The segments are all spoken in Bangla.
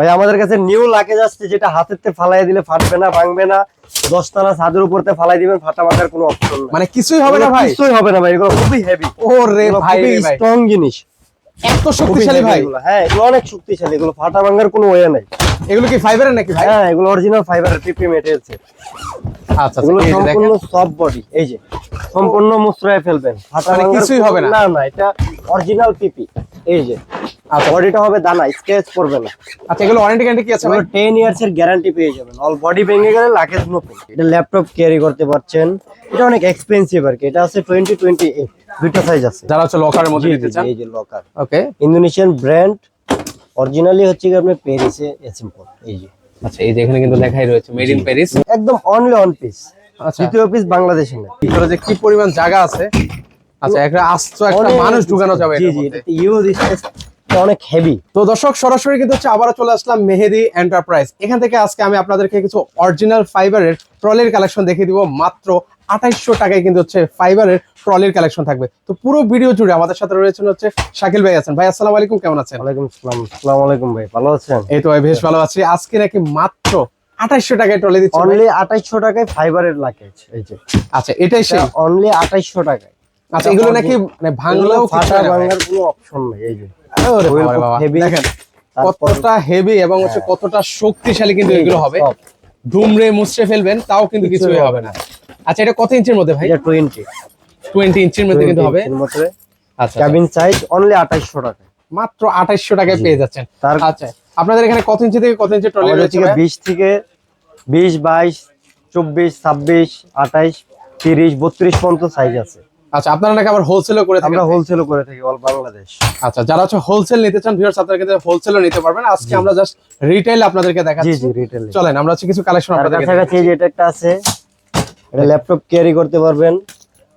ভাই আমাদের কাছে নিউ লাকেজ আসছে যেটা হাতেতে ফালাই দিলে ফাটবে না ভাঙবে না। দশতলা ছাদের উপরতে ফালাই দিবেন ফাটা ভাঙার কোনো অপশন না মানে কিছুই হবে না ভাই। কিছুই হবে না ভাই এগুলো খুবই হেভি ও রে ভাই স্ট্রং জিনিস। এত শক্তিশালী ভাই। হ্যাঁ এগুলো অনেক শক্তিশালী এগুলো ফাটা ভাঙার কোনো ওয়ে নাই। এগুলো কি ফাইবারের নাকি ভাই? হ্যাঁ এগুলো অরিজিনাল ফাইবারের পিপি মেটেরিয়ালস আচ্ছা এগুলো আচ্ছা, সম্পূর্ণ সফট বডি এই যে। সম্পূর্ণ মুচড়ায় ফেলবেন। ফাটা মানে কিছুই হবে না? না না এটা অরিজিনাল পিপি এই যে। আচ্ছা। বডিটা হবে দানা স্কেচ করবে না। আচ্ছা এগুলো ওয়ারেন্টি গ্যারান্টি কি আছে ভাই? এগুলো টেন ইয়ার্স এর গ্যারান্টি পেয়ে যাবেন। অল বডি ভেঙে গেলে লাখের নতুন। এটা ল্যাপটপ ক্যারি করতে পারছেন। এটা অনেক এক্সপেন্সিভ আর কি। এটা আছে টোয়েন্টি টোয়েন্টি এইট দুইটা সাইজ আছে। যারা হচ্ছে লকারের মধ্যে নিতে চান। এই যে locker okay Indonesian brand originally হচ্ছে কি আপনার প্যারিসে এসিম্পল এই যে। আচ্ছা এই যে এখানে কিন্তু লেখাই রয়েছে মেড ইন প্যারিস একদম অনলি অন পিস আচ্ছা। দ্বিতীয় পিস বাংলাদেশে না। ভিতরে যে কি পরিমাণ জায়গা আছে? আচ্ছা একটা আস্ত একটা মানুষ ঢুকানো যাবে জি জি ইউজ অনেক হেভি তো দর্শক সরাসরি কিন্তু হচ্ছে আবারও চলে আসলাম মেহেদি এন্টারপ্রাইজ এখান থেকে আজকে আমি আপনাদেরকে কিছু অরিজিনাল ফাইবারের ট্রলির কালেকশন দেখিয়ে দিব। মাত্র আঠাইশশো টাকায় কিন্তু হচ্ছে ফাইবারের ট্রলির কালেকশন থাকবে। তো পুরো ভিডিও জুড়ে আমাদের সাথে রয়েছেন হচ্ছে শাকিল ভাই আছেন। ভাই আসসালামু আলাইকুম কেমন আছেন? ওয়ালাইকুম আসসালাম। আসসালামু আলাইকুম ভাই ভালো আছেন? এই তো ভাই বেশ ভালো আছি। আজকে নাকি মাত্র আঠাইশশো টাকায় ট্রলি দিচ্ছে অনলি আঠাইশশো টাকায় ফাইবারের লাকেজ এই যে। আচ্ছা এটাই সেই। অনলি আঠাইশশো টাকায়। আচ্ছা এগুলো নাকি মানে ভাঙলেও ফাটা না ভাই। ভাঙার কোনো অপশন নেই এই যে। কতটা হেভি এবং হচ্ছে কতটা শক্তিশালী কিন্তু এগুলো হবে। ধুমরে মুছড়ে ফেলবেন তাও কিন্তু কিছুই কিছুই হবে না। আচ্ছা এটা কত ইঞ্চির মধ্যে ভাই? এটা টোয়েন্টি টোয়েন্টি ইঞ্চির মধ্যে কিন্তু হবে। আচ্ছা ক্যাবিন সাইজ অনলি আঠাইশশো টাকা। মাত্র আঠাইশশো টাকায় পেয়ে যাচ্ছেন। আচ্ছা আপনাদের এখানে কত ইঞ্চি থেকে কত ইঞ্চি ট্রলি রয়েছে থেকে ভাই? বিশ থেকে বিশ বাইশ চব্বিশ ছাব্বিশ আঠাইশ তিরিশ বত্রিশ পর্যন্ত সাইজ আছে। আচ্ছা আপনারা নাকি আবার হোলসেলও করে থাকেন? আমরা হোলসেলও করে থাকি অল বাংলাদেশ আচ্ছা যারা হচ্ছে হোলসেল নিতে চান ভিউয়ার্স আপনারা কিন্তু হোলসেলও নিতে পারবেন। আজকে আমরা জাস্ট রিটেল আপনাদেরকে জি দেখাচ্ছি। জি রিটেল চলেন আমরা হচ্ছে কিছু কালেকশন আপনাদেরকে এই যে এটা একটা আছে এটা ল্যাপটপ ক্যারি করতে পারবেন।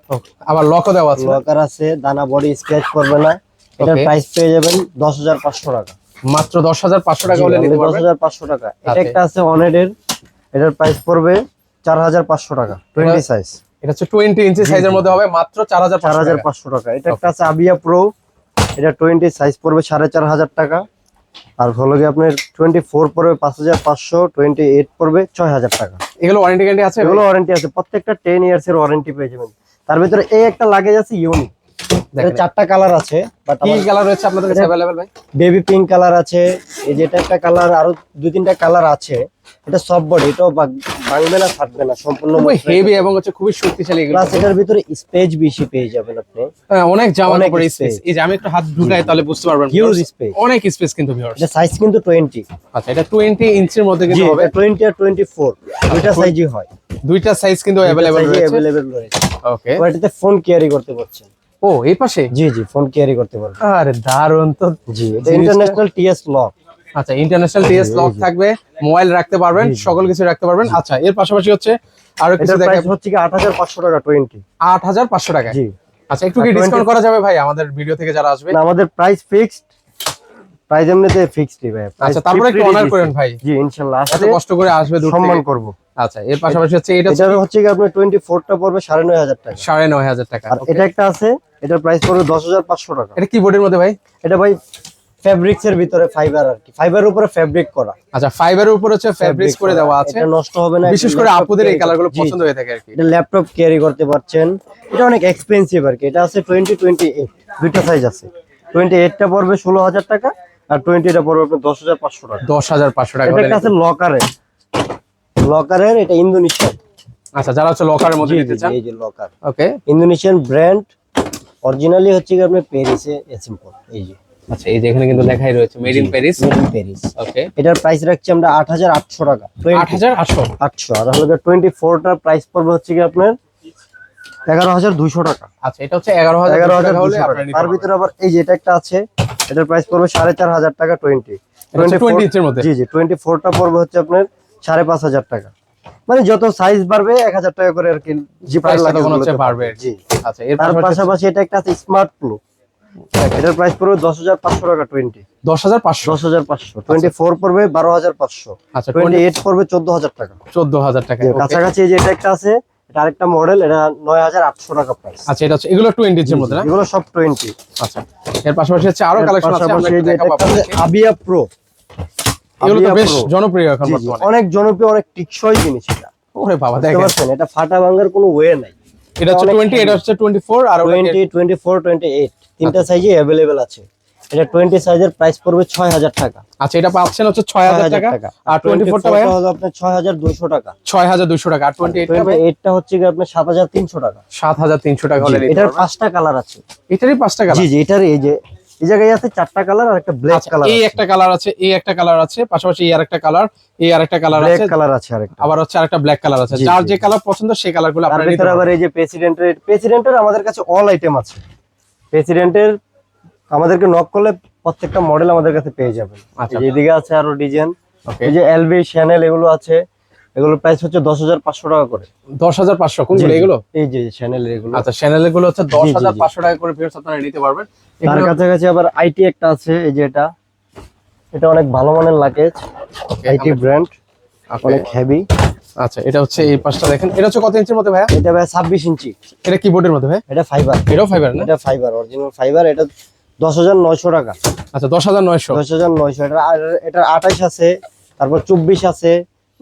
দেখাচ্ছি। আবার লকও দেওয়া আছে। লকার আছে দানা বডি স্কেচ করবে না। এটার প্রাইস পেয়ে যাবেন দশ হাজার পাঁচশো টাকা। মাত্র দশ হাজার পাঁচশো টাকা হলে নিতে পারবেন? হাজার পাঁচশো টাকা। এটা। একটা আছে অনেডের এটার প্রাইস পড়বে চার হাজার পাঁচশো টাকা টোয়েন্টি সাইজ এটা হচ্ছে টোয়েন্টি ইঞ্চি সাইজের মধ্যে হবে মাত্র চার হাজার চার হাজার পাঁচশো টাকা। এটা একটা আছে আবিয়া প্রো এটা টোয়েন্টি সাইজ পড়বে সাড়ে চার হাজার টাকা। আর হলো গিয়ে আপনার টোয়েন্টি ফোর পড়বে পাঁচ হাজার পাঁচশো টোয়েন্টি এইট পড়বে ছয় হাজার টাকা। এগুলো ওয়ারেন্টি গ্যারান্টি আছে এগুলো ওয়ারেন্টি আছে। প্রত্যেকটা টেন ইয়ার্স এর ওয়ারেন্টি পেয়ে যাবেন। তার ভিতরে এই একটা লাগেজ আছে ইউনিক। চারটা কালার আছে বাট কি কালার রয়েছে আপনাদের কাছে অ্যাভেলেবেল ভাই বেবি পিঙ্ক কালার আছে এই যেটা একটা কালার আরো দুই তিনটা কালার আছে এটা সফট বডি এটাও ভাঙ- ভাঙবে না ফাটবে না সম্পূর্ণ খুবই হেভি এবং হচ্ছে খুবই শক্তিশালী এগুলো প্লাস এটার ভিতরে স্পেস বেশি পেয়ে যাবেন আপনি হ্যাঁ, অনেক জামা অনেক কাপড়ের স্পেস space। এই যে আমি একটু হাত ঢুকাই তাহলে বুঝতে পারবেন Huge viewers। space। অনেক স্পেস কিন্তু ভিউয়ার্স এটা সাইজ কিন্তু টোয়েন্টি আচ্ছা এটা 20 ইঞ্চির মধ্যে জি কিন্তু হবে টোয়েন্টি আর টোয়েন্টি ফোর দুইটা সাইজই হয় দুইটা সাইজ কিন্তু अवेलेबल রয়েছে অ্যাভেলেবেল রয়েছে ওকে তো এটাতে ফোন ক্যারি করতে পারছেন ও এই পাশে? জি জি ফোন ক্যারি করতে পারবেন আরে দারুণ তো। জি এটা ইন্টারন্যাশনাল টিএস লক আচ্ছা ইন্টারন্যাশনাল টিএস লক থাকবে মোবাইল রাখতে পারবেন সকল কিছু রাখতে পারবেন। আচ্ছা এর পাশাপাশি হচ্ছে আরও কিছু দেখে হচ্ছে কি আট হাজার পাঁচশো টাকা টোয়েন্টি আট হাজার পাঁচশো টাকা। জি। আচ্ছা একটু কি ডিসকাউন্ট করা যাবে ভাই আমাদের ভিডিও থেকে যারা আসবে? না আমাদের প্রাইস ফিক্সড প্রাইস এমনিতে ফিক্সডই ভাই। আচ্ছা তারপরে একটু অনার করেন ভাই। জি ইনশাআল্লাহ আসলে কষ্ট করে আসবে দূর সম্মান করব। আচ্ছা এর পাশাপাশি হচ্ছে এটা এটার হচ্ছে কি আপনার টোয়েন্টি ফোরটা পড়বে সাড়ে নয় হাজার টাকা। সাড়ে নয় হাজার টাকা আর এটা একটা আছে এটার প্রাইস পড়বে দশ হাজার পাঁচশো টাকা। এটা কি বোর্ডের মধ্যে ভাই? এটা ভাই ফেব্রিক্স এর ভিতরে ফাইবার আর কি। ফাইবারের উপরে ফেব্রিক করা। আচ্ছা ফাইবারের উপর হচ্ছে ফেব্রিক্স করে দেওয়া আছে। এটা নষ্ট হবে না বিশেষ করে আপুদের এই কালারগুলো পছন্দ হয়ে থাকে আর কি। এটা ল্যাপটপ ক্যারি করতে পারছেন। এটা অনেক এক্সপেন্সিভ আর কি। এটা আছে টোয়েন্টি টোয়েন্টি এইট দুইটা সাইজ আছে। টোয়েন্টি এইটটা পড়বে ষোলো হাজার টাকা আর টোয়েন্টিটা পড়বে আপনার দশ হাজার পাঁচশো টাকা। দশ হাজার পাঁচশো টাকা এটা আছে লকারের লকারের এটা ইন্দোনেশিয়ান আচ্ছা যারা হচ্ছে লকারের মধ্যে নিতে চান। এই যে locker okay Indonesian brand originally হচ্ছে কি আপনার প্যারিসে সিম্পল এই যে। আচ্ছা এই যে এখানে কিন্তু লেখাই রয়েছে made in Paris made in Paris okay এটার প্রাইস রাখছি আমরা আট হাজার আটশো টাকা। আট হাজার আটশো? আটশো আর হলো টোয়েন্টি ফোরটার প্রাইস পড়বে হচ্ছে কি আপনার এগারো হাজার দুইশো টাকা। আচ্ছা এটা হচ্ছে এগারো হাজার এগারো হাজার টাকা। হলে তার। ভিতরে আবার এই যে এটা একটা আছে এটার প্রাইস পড়বে সাড়ে চার হাজার টাকা টোয়েন্টি এটা হচ্ছে 20 ইঞ্চির মধ্যে। জি জি টোয়েন্টি ফোরটা পড়বে হচ্ছে আপনার সাড়ে পাঁচ হাজার টাকা। মানে যত সাইজ বাড়বে এক হাজার টাকা করে আর কি জিপার Price লাগে তখন হচ্ছে বাড়বে। জি। আচ্ছা এর পাশাপাশি এটা একটা আছে স্মার্ট প্লো এটার প্রাইস পড়বে দশ হাজার পাঁচশো টাকা টোয়েন্টি দশ হাজার পাঁচশো? দশ হাজার পাঁচশো। টোয়েন্টি ফোর পড়বে বারো হাজার পাঁচশো। আচ্ছা টোয়েন্টি এইট পড়বে চোদ্দ হাজার টাকা। চোদ্দ হাজার টাকা। কাছাকাছি এই যে এটা একটা আছে এটা আরেকটা মডেল এটা নয় হাজার আটশো টাকা প্রাইস আচ্ছা এটা হচ্ছে এগুলো টোয়েন্টি ইঞ্চির মধ্যে না? এগুলো সব টোয়েন্টি আচ্ছা এর পাশাপাশি হচ্ছে আরও কালেকশন আছে। আবিয়া প্রো এগুলো তো বেশ জনপ্রিয় এখন জি, জি, বর্তমানে। অনেক জনপ্রিয় অনেক টিকসই জিনিস এটা। ওরে বাবা দেখেন। এটা ফাটা ভাঙার কোনো ওয়ে নাই। এটা হচ্ছে অনেক টোয়েন্টি এটা হচ্ছে টোয়েন্টি ফোর আর ওটা twenty twenty four twenty eight তিনটা আচ্ছা। সাইজে অ্যাভেলেবেল আছে। এটা টোয়েন্টি সাইজের প্রাইস পড়বে ছয় হাজার টাকা। আচ্ছা এটা পাচ্ছেন হচ্ছে ছয় হাজার টাকা। আর টোয়েন্টি ফোরটা ভাই হলো আপনার ছয় হাজার দুইশো টাকা। ছয় হাজার দুশো টাকা আর টোয়েন্টি এইটটা টোয়েন্টি এইটটা হচ্ছে কি আপনার সাত হাজার তিনশো টাকা। সাত হাজার তিনশো টাকা হলে এটার পাঁচটা কালার আছে। এটারই পাঁচটা জি কালার জি এটার এই যে এই জায়গায় আছে চারটা কালার আর একটা ব্ল্যাক আচ্ছা, কালার এই একটা কালার আছে এই একটা কালার আছে পাশাপাশি এই আরেকটা কালার এই আরেকটা কালার ব্ল্যাক কালার আছে আরেকটা। আবার হচ্ছে আরেকটা ব্ল্যাক কালার আছে। যার যে কালার পছন্দ সেই আপনারা নিতে আবার এই যে প্রেসিডেন্টের প্রেসিডেন্টের আমাদের কাছে অল আইটেম আছে। প্রেসিডেন্টের আমাদেরকে নক করলে প্রত্যেকটা মডেল আমাদের কাছে পেয়ে যাবেন। আচ্ছা। এই এদিকে আছে আরও ডিজাইন এই যে এলবি শ্যানেল এগুলো আছে। এগুলোর প্রাইস হচ্ছে দশ হাজার পাঁচশো টাকা করে। দশ হাজার পাঁচশো কোনগুলো এগুলো? এই যে শ্যানেল এগুলো। আচ্ছা চ্যানেলগুলো হচ্ছে দশ হাজার। পাঁচশো টাকা করে ভিউয়ার্স আপনারা নিতে পারবেন। তার কাছাকাছি আবার আইটি একটা আছে এই যে এটা। এটা অনেক ভালো মানের লাগেজ আইটি ব্র্যান্ড অনেক হেভি আচ্ছা এটা হচ্ছে এই পাশটা দেখেন। এটা হচ্ছে কত ইঞ্চির মধ্যে ভাইয়া? এটা ভাই ছাব্বিশ ইঞ্চি। এটা কিবোর্ডের মধ্যে ভাই? এটা ফাইবার এটাও ফাইবার না? এটা ফাইবার অরিজিনাল ফাইবার এটা দশ হাজার নয়শো টাকা। আচ্ছা দশ হাজার নয়শো। দশ হাজার নয়শো এটা এটা আঠাইশ আছে তারপর চব্বিশ আছে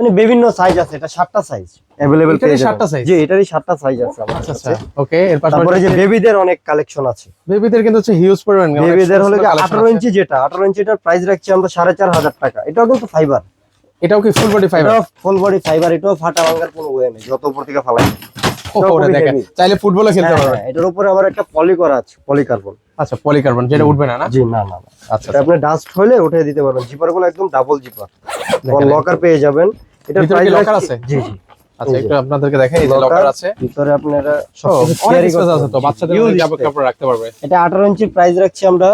মানে বিভিন্ন সাইজ আছে এটা সাতটা সাইজ अवेलेबल পেয়ে যাবেন। সাতটা সাইজ জি এটারই সাতটা সাইজ আছে আমার আচ্ছা আচ্ছা ওকে এর তারপরে পাশাপাশি যে বেবিদের অনেক কালেকশন আছে। বেবিদের কিন্তু হচ্ছে হিউজ পরিমাণ বেবিদের হলো আঠারো আছে। ইঞ্চি যেটা আঠারো ইঞ্চিটার প্রাইস রাখছি আমরা সাড়ে চার হাজার টাকা। এটাও কিন্তু ফাইবার এটাও কি full body fibre full body fibre এটাও ফাটা ভাঙার কোনো ওয়ে নেই যত উপর থেকে ফালাই ওরে দেখেন চাইলে ফুটবলও খেলতে হ্যাঁ, পারবেন। হ্যাঁ, এটার উপরে আবার একটা পলি করা আছে পলিকার্বন আচ্ছা পলিকার্বন যেটা উঠবে না না? জি না না না। আচ্ছা আপনি ডাস্ট হলে উঠে দিতে পারবেন। জিপারগুলো একদম ডাবল জিপার লকার পেয়ে যাবেন। এটা প্রাইস locker আছে? জি জি। আচ্ছা একটু আপনাদেরকে দেখাই এই যে লকার আছে। ভিতরে আপনারা করতে আছে তো বাচ্চাদের কাপড় রাখতে পারবে। এটা আঠারো ইঞ্চির প্রাইস রাখছি আমরা।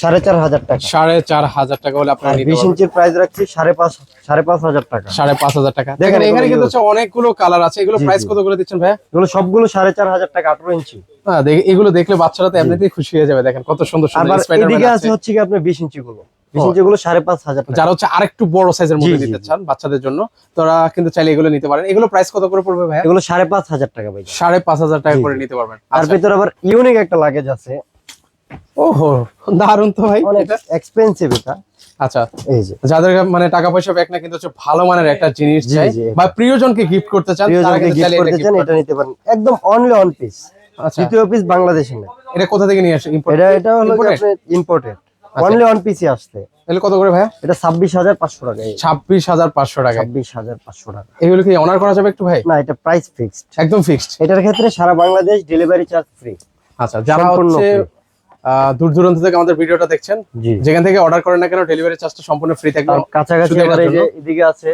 সাড়ে চার হাজার টাকা। সাড়ে চার হাজার টাকা হলে আপনারা আর বিশ ইঞ্চির প্রাইস রাখছি সাড়ে পাঁচ সাড়ে পাঁচ হাজার টাকা। সাড়ে পাঁচ হাজার টাকা। দেখেন এখানে কিন্তু অনেকগুলো কালার আছে। এগুলো প্রাইস জি। কত করে দিচ্ছেন ভাইয়া? এগুলো সবগুলো সাড়ে চার হাজার টাকা আঠারো ইঞ্চি। হ্যাঁ এগুলো দেখলে বাচ্চারা তো এমনিতেই খুশি হয়ে যাবে। দেখেন কত সুন্দর সুন্দর এদিকে আছে। আছে হচ্ছে কি আপনার বিশ ইঞ্চি গুলো যারা হচ্ছে আরেকটু বড় সাইজের মধ্যে জি। চান বাচ্চাদের জন্য তোরা কিন্তু চাইলে এগুলো নিতে পারেন। এগুলো প্রাইস কত করে পড়বে ভাইয়া? এগুলো সাড়ে পাঁচ হাজার টাকা ভাই। সাড়ে পাঁচ হাজার টাকা করে নিতে পারবেন। তার আচ্ছা। ভিতরে আবার ইউনিক একটা লাগেজ আছে। ওহো দারুণ তো ভাই। অনেক এটা। এক্সপেন্সিভ এটা। আচ্ছা এই যে। যাদের মানে টাকা পয়সা ব্যাগ না কিন্তু হচ্ছে ভালো মানের একটা জিনিস চাই। বা প্রিয়জনকে গিফট করতে চান প্রিয়জনকে গিফট করতে চান এটা নিতে পারেন। একদম অনলি অন পিস আচ্ছা। দ্বিতীয় পিস বাংলাদেশে না। এটা কোথা থেকে নিয়ে আসে? এটা এটা হলো? ইম্পোর্টেড। অনলি অন পিসি আসছে। তাহলে কত করে ভাইয়া এটা ছাব্বিশ হাজার পাঁচশো টাকা। এই ছাব্বিশ হাজার পাঁচশো টাকা। ছাব্বিশ হাজার পাঁচশো টাকা। এগুলো কি অনার করা যাবে একটু ভাই? না এটা প্রাইস ফিক্সড একদম ফিক্সড এটার ক্ষেত্রে সারা বাংলাদেশ ডেলিভারি চার্জ ফ্রি আচ্ছা যারা হচ্ছে দূর দূরান্ত থেকে আমাদের ভিডিওটা দেখছেন। জি। যেখান থেকে অর্ডার করেন না কেন ডেলিভারি চার্জটা সম্পূর্ণ ফ্রি থাকবে। কাছাকাছি এদিকে আছে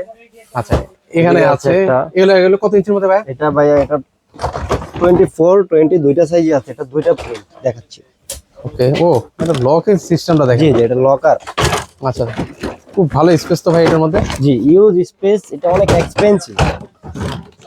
আচ্ছা এখানে আছে। এগুলো এগুলো কত ইঞ্চির মধ্যে ভাই? এটা ভাইয়া এটা টোয়েন্টি ফোর টোয়েন্টি দুইটা সাইজই আছে। এটা দুইটা প্রিন্ট দেখাচ্ছি। ওকে ও এটা লকের সিস্টেমটা দেখেন। জি এটা লকার আচ্ছা খুব ভালো স্পেস তো ভাই এটার মধ্যে। জি ইউজ স্পেস এটা অনেক এক্সপেন্সিভ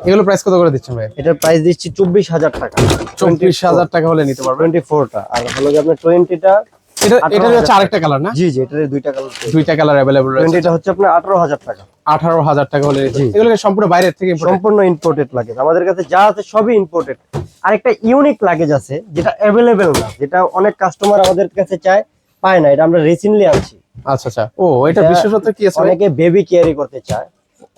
এগুলো প্রাইস কত করে দিচ্ছেন ভাই? এটার প্রাইস দিচ্ছি চব্বিশ হাজার টাকা। চব্বিশ হাজার টাকা হলে নিতে পারবেন। টোয়েন্টি ফোরটা আর হলো যে আপনার টোয়েন্টিটা এটা এটা হচ্ছে আরেকটা কালার না? জি জি এটার দুইটা কালার দুইটা কালার অ্যাভেলেবল রয়েছে। টোয়েন্টিটা হচ্ছে আপনার আঠারো হাজার টাকা। আঠারো হাজার টাকা হলে জি। এগুলো সম্পূর্ণ বাইরের থেকে? সম্পূর্ণ ইম্পোর্টেড লাগেজ আমাদের কাছে যা আছে সবই ইম্পোর্টেড আরেকটা ইউনিক লাগেজ আছে যেটা অ্যাভেলেবেল না যেটা অনেক কাস্টমার আমাদের কাছে চায় পায় না। এটা আমরা রিসেন্টলি আনছি। আচ্ছা আচ্ছা। ও এটা এটা বিশেষত কি আছে অনেকে বেবি ক্যারি করতে চায়।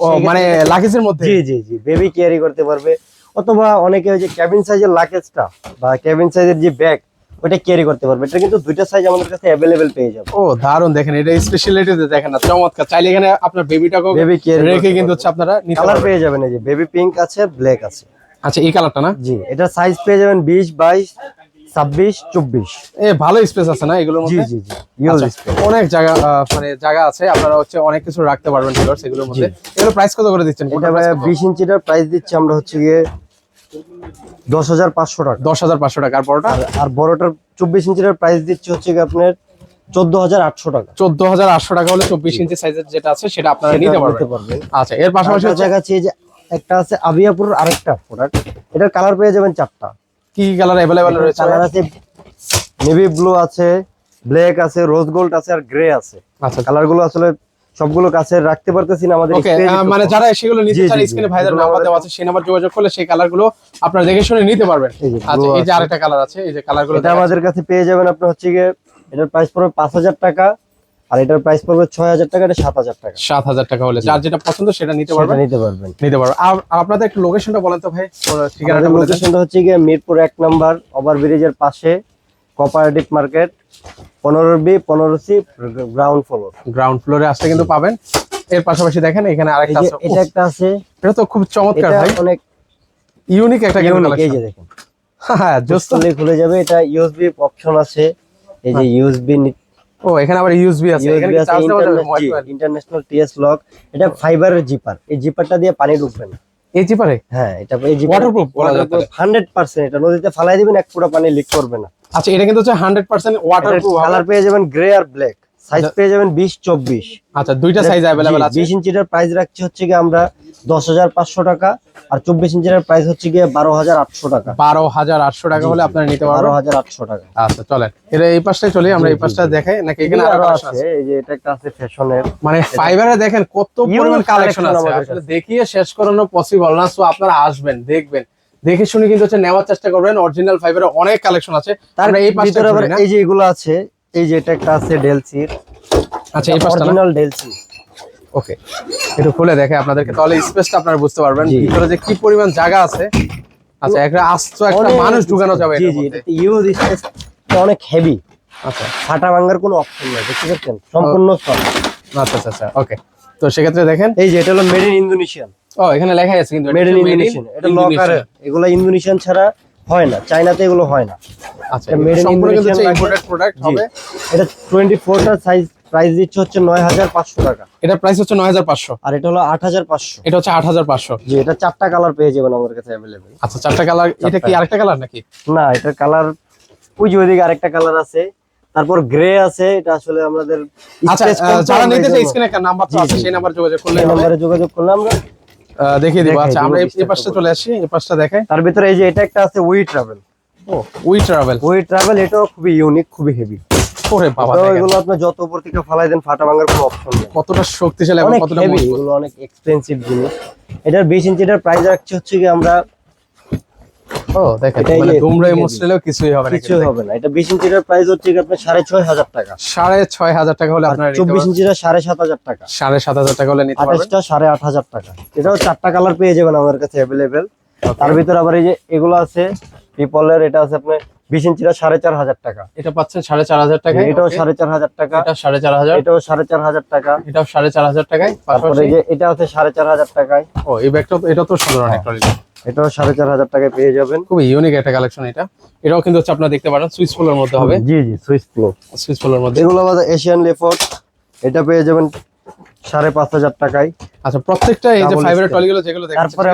ও মানে লাগেজের মধ্যে? জি জি জি বেবি ক্যারি করতে পারবে। অথবা অনেকে ওই যে ক্যাবিন সাইজের লাগেজটা বা ক্যাবিন সাইজের যে ব্যাগ ওটা ক্যারি করতে পারবে। এটা কিন্তু দুইটা সাইজ আমাদের কাছে অ্যাভেলেবেল পেয়ে যাবে। ও দারুণ দেখেন এটা স্পেশালিটি দেখেন না চমৎকার। চাইলে এখানে আপনার বেবিটাকেও বেবি ক্যারি রেখে কিন্তু হচ্ছে আপনারা কালার পেয়ে যাবেন এই যে বেবি পিঙ্ক আছে ব্ল্যাক আছে। আচ্ছা এই কালারটা না? জি এটা সাইজ পেয়ে যাবেন বিশ বাইশ ছাব্বিশ চব্বিশ। এ ভালো স্পেস আছে না এগুলোর মধ্যে? জি জি আচ্ছা, অনেক জায়গা মানে জায়গা আছে আপনারা হচ্ছে অনেক কিছু রাখতে পারবেন এগুলোর মধ্যে। এগুলো প্রাইস কত করে দিচ্ছেন? এটা বিশ ইঞ্চিটার প্রাইস দিচ্ছি আমরা হচ্ছে গিয়ে দশ হাজার পাঁচশো টাকা। দশ হাজার পাঁচশো টাকা। আর বড়টা? আর- বড়টার চব্বিশ ইঞ্চিটার প্রাইস দিচ্ছি হচ্ছে গিয়ে আপনার চোদ্দ হাজার আটশো টাকা। চোদ্দ হাজার আটশো টাকা হলে চব্বিশ ইঞ্চি সাইজের যেটা আছে সেটা আপনারা নিতে নিতে পারবেন। পারবেন আচ্ছা এর পাশাপাশি কাছাকাছি যে একটা আছে আবিয়াপুর আরেকটা প্রোডাক্ট এটার কালার পেয়ে যাবেন চারটা। কি কালার অ্যাভেলেবেল রয়েছে? কালার আছে নেভি ব্লু আছে ব্ল্যাক আছে রোজ গোল্ড আছে আর গ্রে আছে। আচ্ছা। কালারগুলো আসলে সবগুলো কাছে রাখতে পারতেছি না আমাদের ওকে মানে। যারা সেগুলো নিতে চান। স্ক্রিনে ভাইদের নাম্বার দেওয়া আছে সেই নাম্বার যোগাযোগ করলে সেই কালারগুলো আপনারা দেখে শুনে নিতে পারবেন। আচ্ছা এই যে আরেকটা কালার আছে এই যে কালারগুলো এটা আমাদের কাছে পেয়ে যাবেন আপনার হচ্ছে গিয়ে এটার প্রাইস পড়বে পাঁচ হাজার টাকা। আর এটার প্রাইস পড়বে ছয় হাজার টাকা এটা সাত হাজার টাকা। সাত হাজার টাকা হলে। যার যেটা পছন্দ সেটা নিতে পারবেন? নিতে পারবেন। নিতে পারবেন। আর আপনাদের একটু লোকেশনটা বলেন তো ভাই ঠিকানাটা লোকেশনটা হচ্ছে গিয়ে মিরপুর এক নাম্বার ওভার ব্রিজের পাশে কোপারেটিভ মার্কেট পনেরো বি পনেরো সি গ্রাউন্ড ফ্লোর গ্রাউন্ড ফ্লোরে আসলে কিন্তু পাবেন। এর পাশাপাশি দেখেন এখানে আরেকটা আছে। এটা একটা আছে। এটা তো খুব চমৎকার ভাই। অনেক ইউনিক একটা ইউনিক এই যে দেখেন। হ্যাঁ জোস্ত খুলে খুলে যাবে। এটা ইউএসবি অপশন আছে। এই যে ইউএসবি ও এখানে আবার ইউএসবি আছে। এখানে চার্জ দেওয়া যাবে? ইন্টারন্যাশনাল টিএস লক এটা ফাইবারের জিপার এই জিপারটা দিয়ে পানি ঢুকবে না। এই জিপারে হ্যাঁ এটা এই জিপার ওয়াটারপ্রুফ বলা যায় তাহলে। হান্ড্রেড পার্সেন্ট এটা নদীতে ফালাই দিবেন এক ফুটা পানি লিক করবে না। আচ্ছা এটা কিন্তু হচ্ছে হান্ড্রেড পার্সেন্ট ওয়াটারপ্রুফ কালার পেয়ে যাবেন গ্রে আর ব্ল্যাক সাইজ পেয়ে যাবেন বিশ চব্বিশ। আচ্ছা দুইটা সাইজ অ্যাভেলেবল আছে। বিশ ইঞ্চিটার প্রাইস রাখছি হচ্ছে গিয়ে আমরা দশ হাজার পাঁচশো টাকা আর চব্বিশ ইঞ্চিটার প্রাইস হচ্ছে গিয়ে বারো হাজার আটশো টাকা। বারো হাজার আটশো টাকা হলে আপনারা নিতে পারবেন। হাজার আটশো টাকা। আচ্ছা চলেন। এটা এই পাশটায় চলি আমরা এই পাশটা দেখাই নাকি এখানে আরও আছে এই যে এটা একটা আছে ফ্যাশনের মানে ফাইবারে দেখেন কত পরিমাণ কালেকশন আছে। আসলে দেখিয়ে শেষ করানো পসিবল না সো আপনারা আসবেন দেখবেন। দেখে শুনে কিন্তু হচ্ছে নেওয়ার চেষ্টা করবেন অরিজিনাল ফাইবারে অনেক কালেকশন আছে। তার এই না? এই যে এগুলো আছে এই যে এটা একটা আছে ডেলসির আচ্ছা এই পাশটা অরিজিনাল ডেলসি ওকে একটু খুলে দেখে আপনাদেরকে তাহলে স্পেসটা আপনারা বুঝতে পারবেন। ভিতরে যে কি পরিমাণ জায়গা আছে আচ্ছা একটা আস্ত একটা মানুষ ঢুকানো যাবে জি জি এটা ইউজ স্পেস অনেক হেভি আচ্ছা। ফাটা ভাঙার কোনো অপশন নেই দেখতে পাচ্ছেন সম্পূর্ণ সলিড আচ্ছা আচ্ছা আচ্ছা ওকে তো সেক্ষেত্রে দেখেন। এই যে এটা হলো মেড ইন ইন্দোনেশিয়ান ও এখানে লেখাই আছে কিন্তু মেড ইন ইন্দোনেশিয়ান এটা লকার। এগুলো ইন্দোনেশিয়ান ছাড়া হয় না চাইনাতে এগুলো হয় না। আচ্ছা এটা Indonesian লাগে। ইম্পোর্টেড প্রোডাক্ট হবে। এটা সাইজ প্রাইস দিচ্ছে হচ্ছে নয় হাজার পাঁচশো টাকা। এটা প্রাইস হচ্ছে নয় হাজার পাঁচশো। আর এটা হলো আট হাজার পাঁচশো। এটা হচ্ছে আট হাজার পাঁচশো। জি এটা চারটা কালার পেয়ে যাবেন আমাদের কাছে অ্যাভেলেবেল আচ্ছা চারটা কালার এটা কি আরেকটা কালার নাকি? না এটার কালার ওই যে ওইদিকে আরেকটা কালার আছে। তারপর গ্রে আছে এটা আসলে আমাদের আচ্ছা যারা নিতে চাই স্ক্রিনে একটা নাম্বার তো আছে সেই নাম্বার যোগাযোগ করলে নাম্বারে যোগাযোগ করলে আমরা দেখিয়ে দিব। আচ্ছা আমরা এই- পাশটা চলে আসি এই পাশটা দেখাই। তার ভিতরে এই যে এটা একটা আছে উই ট্রাভেল ও উই ট্রাভেল উই ট্রাভেল এটাও খুবই ইউনিক খুবই হেভি ওরে বাবা এগুলো আপনি যত উপর থেকে ফালাই দেন ফাটা ভাঙার কোনো অপশন নেই। কতটা শক্তিশালী এবং কতটা মজবুত। এগুলো অনেক এক্সপেন্সিভ জিনিস। এটার বিশ ইঞ্চিটার প্রাইস রাখছি হচ্ছে কি আমরা ও দেখেন মানে যে দুমড়ে কিছুই হবে না কিছুই হবে না। এটা বিশ ইঞ্চিটার প্রাইস হচ্ছে আপনার টাকা। সাড়ে ছয় হাজার টাকা হলে আপনারা টাকা। হলে নিতে পারবেন। আঠাশটা সাড়ে আট হাজার টাকা। এটাও চারটা কালার পেয়ে যাবেন আমাদের কাছে অ্যাভেলেবেল তার ভিতরে আবার এই যে এগুলো আছে পিপলের এটা আছে আপনার বিশ ইঞ্চিটা সাড়ে চার হাজার টাকা। এটা পাচ্ছেন সাড়ে চার হাজার টাকা এটাও সাড়ে চার হাজার টাকা। এটা সাড়ে চার হাজার। এটাও সাড়ে চার হাজার টাকা। এটাও সাড়ে চার হাজার টাকায়। তারপরে যে এটা আছে সাড়ে চার হাজার টাকায়। ও এই ব্যাগটা এটা তো সুন্দর অনেক এটাও সাড়ে চার হাজার টাকায় পেয়ে যাবেন। খুবই ইউনিক একটা কালেকশন এটা। এটাও কিন্তু হচ্ছে আপনারা দেখতে পারেন সুইচ ফুলের মধ্যে হবে। জি জি সুইচ প্লো সুইচ ফুলের মধ্যে। এগুলো আমাদের এশিয়ান এটা পেয়ে যাবেন সাড়ে পাঁচ হাজার টাকায়। আচ্ছা প্রত্যেকটা এই যে ফাইবারের টলিগুলো যেগুলো তারপরে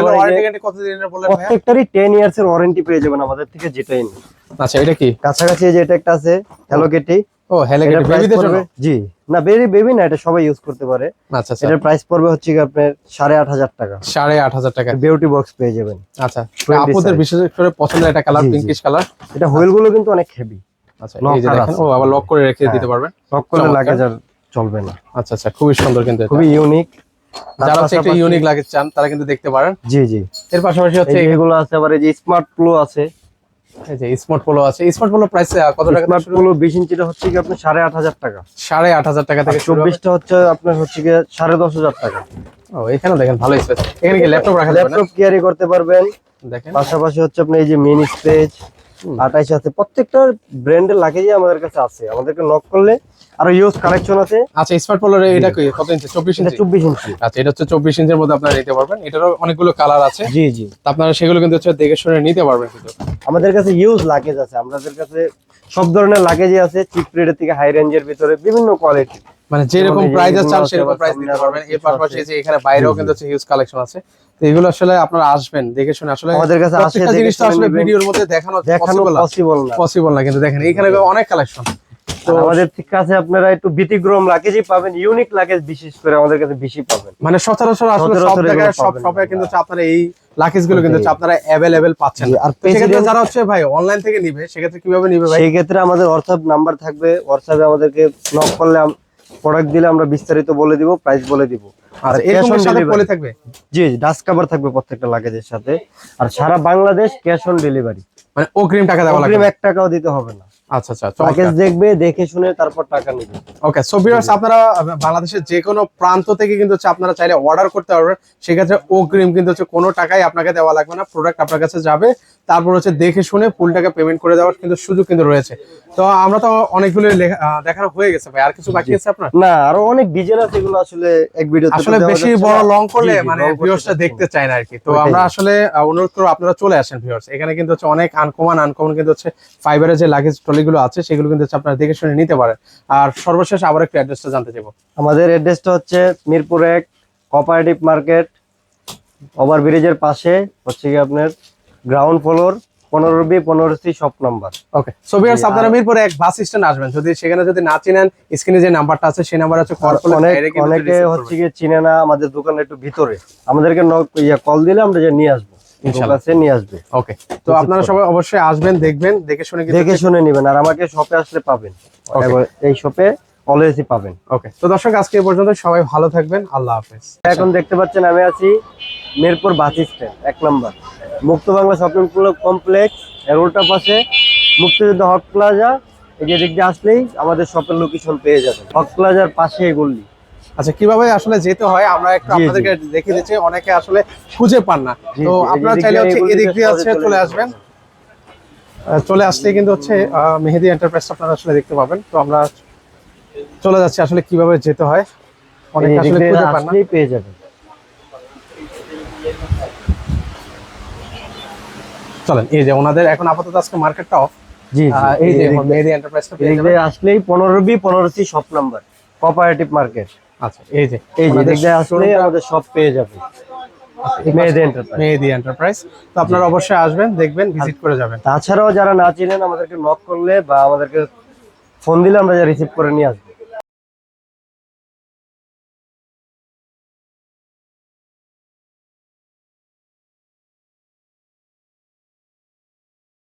প্রত্যেকটারই টেন ইয়ার্স এর ওয়ারেন্টি পেয়ে যাবেন আমাদের থেকে যেটাই আচ্ছা এটা কি? কাছাকাছি যে এটা একটা আছে ও price বেবিদের জন্য জি। না বেবি বেবি না এটা সবাই ইউজ করতে পারে। আচ্ছা আচ্ছা। এটার প্রাইস পড়বে হচ্ছে কি আপনার সাড়ে আট হাজার টাকা। সাড়ে আট হাজার টাকা। বিউটি বক্স পেয়ে যাবেন। আচ্ছা। 20 আপুদের size। বিশেষ করে পছন্দের একটা কালার। পিঙ্কিশ কালার এটা হুইলগুলো কিন্তু অনেক হেভি আচ্ছা এই যে দেখেন ও আবার লক করে রেখে হ্যাঁ। দিতে পারবেন। লক করলে। লাগেজ আর চলবে না। আচ্ছা আচ্ছা খুবই সুন্দর কিন্তু এটা। খুবই ইউনিক যারা হচ্ছে একটা ইউনিক লাগে চান তারা কিন্তু দেখতে পারেন। জি জি। এর পাশাপাশি হচ্ছে এগুলো আছে আবার এই যে স্মার্ট প্লো আছে। এই যে স্মার্ট পোলো আছে। স্মার্ট পোলো প্রাইস কত টাকা স্মার্ট ইঞ্চিটা হচ্ছে কি আপনার সাড়ে আট হাজার টাকা। সাড়ে আট হাজার টাকা থেকে হচ্ছে আপনার হচ্ছে কি সাড়ে দশ হাজার টাকা। ও এখানে দেখেন ভালো স্পেস এখানে কি ল্যাপটপ রাখা যাবে ল্যাপটপ ক্যারি করতে পারবেন। দেখেন। পাশাপাশি হচ্ছে আপনার এই যে মিনি স্পেস হুম। আঠাইশ আছে প্রত্যেকটা ব্র্যান্ডের লাগেজই আমাদের কাছে আছে। আমাদেরকে নক করলে আরও ইউজ কালেকশন আছে। আচ্ছা স্মার্ট পোলোর এটা কি কত ইঞ্চি? চব্বিশ এটা ইঞ্চি? চব্বিশ ইঞ্চি। আচ্ছা এটা হচ্ছে চব্বিশ ইঞ্চের মধ্যে আপনারা নিতে পারবেন। এটারও অনেকগুলো কালার আছে। জি জি। তা আপনারা সেগুলো কিন্তু হচ্ছে দেখে শুনে নিতে পারবেন কিন্তু। আমাদের কাছে ইউজ লাগেজ আছে। আমাদের কাছে সব ধরনের লাগেজই আছে। চিপ রেটের থেকে হাই রেঞ্জের ভিতরে বিভিন্ন কোয়ালিটি মানে যেরকম প্রাইস আছে, সেরকম প্রাইস দিতে পারবেন। এর পাশাপাশি যে এখানে বাইরেও। কিন্তু হচ্ছে হিউজ কালেকশন আছে। তো এগুলো আসলে আপনারা আসবেন দেখে শুনে আসলে আমাদের কাছে আসে প্রত্যেকটা দেখে জিনিস তো শুনে আসলে ভিডিওর মধ্যে দেখানো দেখানো পসিবল না। পসিবল না। কিন্তু দেখেন এখানে অনেক কালেকশন তো আমাদের ঠিক কাছে আপনারা একটু ব্যতিক্রম লাগেজই পাবেন ইউনিক লাগেজ বিশেষ করে আমাদের কাছে বেশি পাবেন। মানে সচরাচর আসলে সব জায়গায় সব শপে কিন্তু হচ্ছে আপনারা এই লাকেজগুলো কিন্তু আপনারা অ্যাভেলেবেল পাচ্ছেন। আর সেক্ষেত্রে যারা হচ্ছে ভাই অনলাইন থেকে নিবে সেক্ষেত্রে কীভাবে নিবে ভাই? সেই ক্ষেত্রে আমাদের হোয়াটসঅ্যাপ নাম্বার থাকবে হোয়াটসঅ্যাপে আমাদেরকে নক করলে প্রোডাক্ট দিলে আমরা বিস্তারিত বলে দিব প্রাইস বলে দিব। আর ক্যাশ অন সাথে ডেলিভারি থাকবে? জি ডাস্ট কভার থাকবে প্রত্যেকটা লাগেজের সাথে। আর সারা বাংলাদেশ ক্যাশ অন ডেলিভারি মানে অগ্রিম টাকা দেওয়া অগ্রিম লাগবে এক টাকাও দিতে হবে না। আচ্ছা আচ্ছা প্যাকেজ দেখবে দেখে শুনে তারপর টাকা নেবে। ওকে সো ভিউয়ার্স আপনারা বাংলাদেশের যে কোনো প্রান্ত থেকে কিন্তু হচ্ছে আপনারা চাইলে অর্ডার করতে পারবেন। সেক্ষেত্রে অগ্রিম কিন্তু হচ্ছে কোনো টাকাই আপনাকে দেওয়া লাগবে না। প্রোডাক্ট আপনার কাছে যাবে। তারপর হচ্ছে দেখে শুনে ফুল টাকা পেমেন্ট করে দেওয়ার কিন্তু সুযোগ কিন্তু রয়েছে। তো আমরা তো অনেকগুলো লেখা- আহ, দেখানো হয়ে গেছে ভাই। আর কিছু বাকি আছে আপনার? না আরও অনেক ডিজাইন আছে এগুলো আসলে এক আসলে বেশি বড় লং করলে মানে ভিউয়ার্সটা দেখতে চায় না আর কি। তো আমরা আসলে অনুরোধ করব আপনারা চলে আসেন ভিউয়ার্স এখানে কিন্তু হচ্ছে অনেক আনকমন আনকমন কিন্তু হচ্ছে ফাইবারের যে লাগেজ ট্রলিগুলো আছে সেগুলো কিন্তু আপনারা দেখে শুনে নিতে পারেন। আর সর্বশেষ আবার একটু অ্যাড্রেসটা জানতে চাইব। আমাদের অ্যাড্রেসটা হচ্ছে মিরপুর এক কোঅপারেটিভ মার্কেট ওভার ব্রিজের পাশে হচ্ছে কি আপনার গ্রাউন্ড ফ্লোর পনেরো বি পনেরো C shop number okay so আপনারা মিরপুরে এক বাস স্ট্যান্ড আসবেন। যদি সেখানে যদি না চিনেন স্ক্রিনে যে নাম্বারটা আছে সেই নাম্বার আছে অনেক অনেকে হচ্ছে। গিয়ে চিনে না আমাদের দোকান একটু ভিতরে। আমাদেরকে নক ইয়া কল দিলে আমরা যে নিয়ে আসব। নিয়ে আসবে। ওকে তো আপনারা সবাই অবশ্যই আসবেন দেখবেন দেখে শুনে দেখে শুনে নেবেন আর আমাকে শপে আসলে পাবেন। এই শপে অলওয়েজই পাবেন। ওকে তো দর্শক আজকে পর্যন্ত সবাই ভালো থাকবেন। আল্লাহ হাফেজ। এখন দেখতে পাচ্ছেন আমি আছি মিরপুর বাস স্ট্যান্ড এক নম্বর। মুক্ত বাংলা শপিং কমপ্লেক্স এর উল্টা পাশে মুক্তিযুদ্ধ হক প্লাজা এই যে দিক দিয়ে আসলেই আমাদের শপের লোকেশন পেয়ে যাবেন। হক প্লাজার পাশে গল্লি আচ্ছা কীভাবে আসলে যেতে হয়? আমরা একটু। আপনাদেরকে দেখে দিচ্ছি অনেকে আসলে খুঁজে পান না। তো আপনারা চাইলে হচ্ছে এদিক দিয়ে দিয়ে চলে আসবেন। চলে আসলে কিন্তু হচ্ছে মেহেদি এন্টারপ্রাইজ আপনারা আসলে দেখতে পাবেন। তো আমরা চলে যাচ্ছি আসলে কীভাবে যেতে হয়। অনেকে আসলে খুঁজে পান না। পেয়ে যাবেন। চলেন এই যে ওনাদের এখন আপাতত আজকে মার্কেটটা অফ জি এই যে মেহেদি এন্টারপ্রাইজটা পেয়ে যাবেন। আসলেই পনেরো বি পনেরো C shop number cooperative market আচ্ছা এই যে এই যে আমাদের সব পেয়ে যাবে এন্টারপ্রাইজ মেহেদি এন্টারপ্রাইজ তো আপনারা অবশ্যই আসবেন দেখবেন ভিজিট করে যাবেন। তাছাড়াও যারা না চিনেন আমাদেরকে নক করলে বা আমাদেরকে ফোন দিলে আমরা রিসিভ করে নিয়ে আসব।